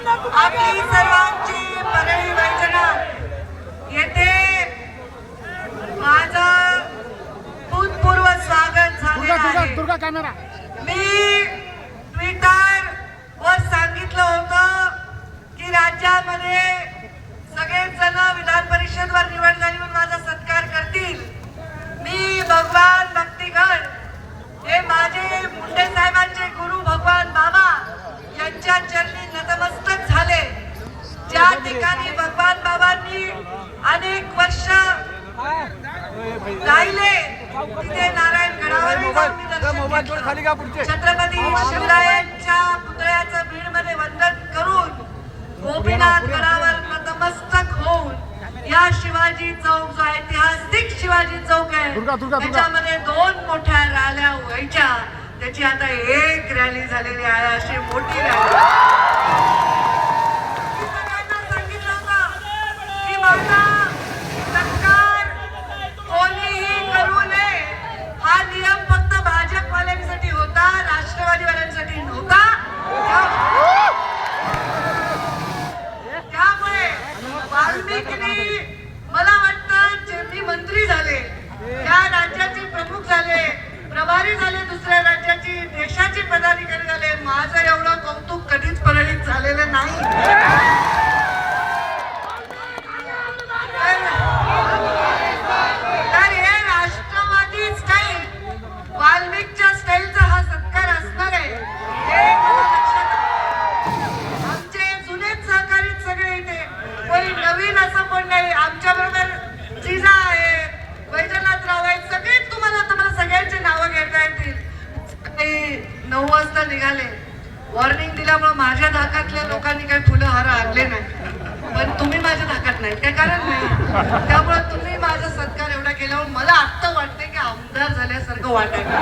आपली सर्वांची परळी वैजनाथ येथे माझं भूतपूर्व स्वागत कॅमेरा मी ट्विटर वर सांगितलं होतं की राज्यामध्ये सगळेच जण विधान परिषदवर निवड झाली म्हणून माझा सत्कार करतील मी भगवान भक्तिगण हे माझे मुंडे साहेबांचे गुरु भगवान बाबा यांच्या चरणी नतमस्तक झाले ज्या ठिकाणी भगवान बाबांनी अनेक वर्ष राहिले. तिथे नारायण गडावर. छत्रपती शिवरायांच्या पुतळ्याचं बीडमध्ये वंदन करून गोपीनाथ गडावर नतमस्तक होऊन या शिवाजी चौक जो ऐतिहासिक शिवाजी चौक आहे. त्याच्यामध्ये दोन मोठ्या रॅल्या व्हायच्या. त्याची आता एक रॅली झालेली आहे अशी मोठी रॅली मी सगळ्यांना सांगितलं होतं की माझा सरकार कोणीही करू नये हा नियम फक्त भाजपवाल्यांसाठी होता राष्ट्रवादीवाल्यांसाठी नव्हता त्या- त्यामुळे वाल्मिकींनी मला वाटतं जे मी मंत्री झाले त्या राज्याचे प्रमुख झाले पदाधिकारी झाले दुसऱ्या राज्याची देशाची पदाधिकारी झाले. माझं एवढं कौतुक कधीच परिणित झालेलं नाही. आमच्या बरोबर राष्ट्रवादी स्टाईल वाल्मिकच्या स्टाईलचा हा सत्कार असणार आहे हे मला लक्षात आलं. आमचे जुनेच सहकारी सगळे इथे कोणी नवीन असं कोण नाही आमच्या बरोबर जिजा आहे वैजनाथराव आहेत सगळेच तुम्हाला आता मला सगळ्यांचे नावं घेता येतील सकाळी नऊ वाजता निघाले. वॉर्निंग दिल्यामुळे माझ्या धाकातल्या लोकांनी काही फुलं हार आणले नाही. पण तुम्ही माझ्या धाकात नाही. काय कारण नाही. त्यामुळे तुम्ही माझा सत्कार एवढा केल्यावर मला आत्ता वाटते की आमदार झाल्यासारखं वाटायला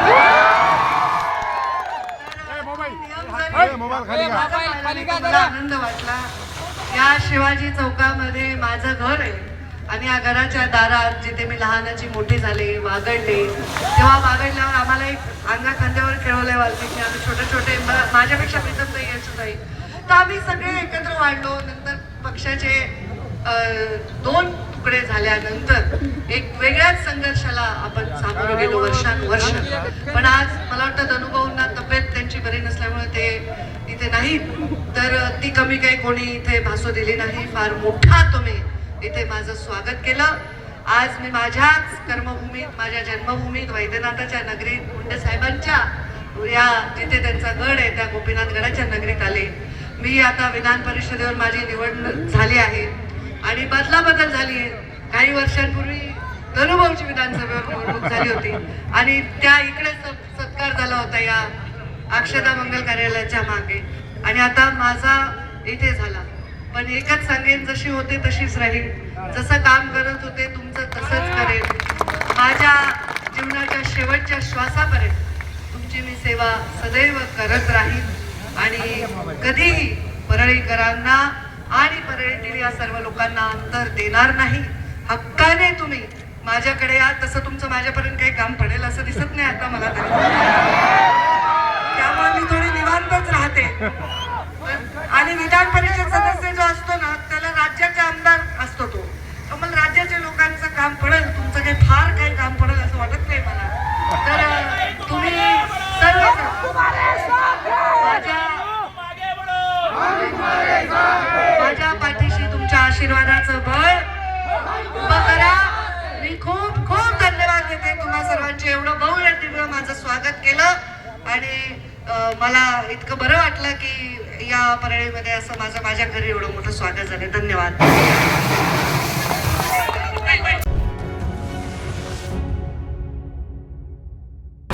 आनंद वाटला. या शिवाजी चौकामध्ये माझं घर आहे. आणि या घराच्या दारात जिथे मी लहानाची मोठी झाले वागडले तेव्हा वागडल्यावर आम्हाला एक अंगा खांद्यावर खेळवलंय वाल्मिकी. आम्ही छोटे छोटे माझ्यापेक्षा प्रीतम नाही याची नाही तर आम्ही सगळे एकत्र वाढलो. नंतर पक्षाचे दोन तुकडे झाल्यानंतर एक वेगळ्याच संघर्षाला आपण सामोरं गेलो वर्षानुवर्ष. पण आज मला वाटतं धनुभाऊंना तब्येत त्यांची बरी नसल्यामुळे ते इथे नाहीत. तर ती कमी काही कोणी इथे भासू दिली नाही. फार मोठा तुम्ही इथे माझं स्वागत केलं. आज मी माझ्याच कर्मभूमीत माझ्या जन्मभूमीत वैद्यनाथाच्या नगरीत मुंडे साहेबांच्या या जिथे त्यांचा गड आहे त्या गोपीनाथ गडाच्या नगरीत आले. मी आता विधान परिषदेवर माझी निवड झाली आहे. आणि बदला बदल झाली आहे. काही वर्षांपूर्वी धनुभाऊची विधानसभेवर निवडणूक झाली होती. आणि त्या इकडे सत्कार झाला होता या अक्षता मंगल कार्यालयाच्या मागे. आणि आता माझा इथे झाला. पण एकच सांगेन जशी होते तशीच राहील. जसं काम करत होते तुमचं तसंच करेन माझ्या जीवनाच्या शेवटच्या श्वासापर्यंत तुमची मी सेवा सदैव करत राहील आणि कधीही परळीकरांना आणि परळीतील या सर्व लोकांना अंतर देणार नाही. हक्काने तुम्ही माझ्याकडे या तसं तुमचं माझ्यापर्यंत काही काम पडेल असं दिसत नाही आता मला तरी. त्यामुळे मी थोडी निवांतच राहते. आणि विधान परिषद सदस्य जो असतो ना त्याला राज्याचे आमदार असतो तो. तर मला राज्याच्या लोकांचं काम पडेल तुमचं काही फार काही काम पडेल असं वाटत नाही मला. तर तुम्ही सर्व माझ्या माझ्या पाठीशी तुमच्या आशीर्वादाचं बळ उभं करा. मी खूप खूप धन्यवाद देते तुम्हा सर्वांचे. एवढं बहु दिव्य माझं स्वागत केलं. आणि मला इतकं बरं वाटलं की या परळीमध्ये असं माझं माझ्या घरी एवढं मोठं स्वागत झालं धन्यवाद.